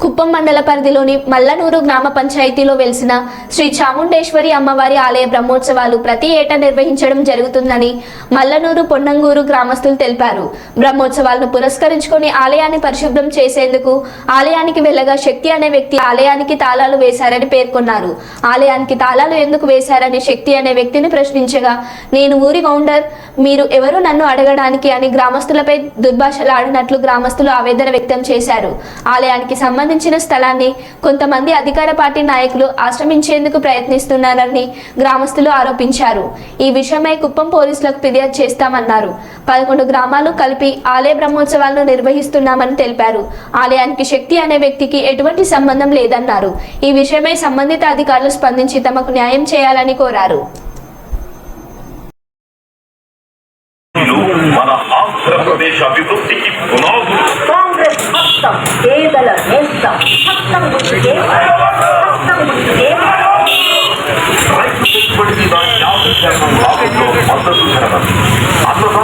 కుప్పం మండల పరిధిలోని మల్లనూరు గ్రామ పంచాయతీలో వెలిసిన శ్రీ చాముండేశ్వరి అమ్మవారి ఆలయ బ్రహ్మోత్సవాలు ప్రతి ఏటా నిర్వహించడం జరుగుతుందని మల్లనూరు పొన్నంగూరు గ్రామస్తులు తెలిపారు. బ్రహ్మోత్సవాలను పురస్కరించుకొని ఆలయాన్ని పరిశుభ్రం చేసేందుకు ఆలయానికి వెళ్ళగా శక్తి అనే వ్యక్తి ఆలయానికి తాళాలు వేశారని పేర్కొన్నారు. ఆలయానికి తాళాలు ఎందుకు వేశారని శక్తి అనే వ్యక్తిని ప్రశ్నించగా నేను ఊరి గౌండర్ మీరు ఎవరు నన్ను అడగడానికి? అని గ్రామస్తులపై దుర్భాషలాడినట్లు గ్రామస్తులు ఆవేదన వ్యక్తం చేశారు. ఆలయానికి సంబంధించిన స్థలాన్ని కొంతమంది అధికార పార్టీ నాయకులు ఆశ్రమించేందుకు ప్రయత్నిస్తున్నారని గ్రామస్తులు ఆరోపించారు. ఈ విషయమై కుప్పం పోలీసులకు ఫిర్యాదు చేస్తామన్నారు. పదకొండు గ్రామాలు కలిపి ఆలయ బ్రహ్మోత్సవాలను నిర్వహిస్తున్నామని తెలిపారు. ఆలయానికి శక్తి అనే వ్యక్తికి ఎటువంటి సంబంధం లేదన్నారు. ఈ విషయమై సంబంధిత అధికారులు స్పందించి తమకు న్యాయం చేయాలని కోరారు. మన ఆంధ్రప్రదేశ్ అభివృద్ధికి పునాదులు కాంగ్రెస్ మొత్తం আত্মসংস্কার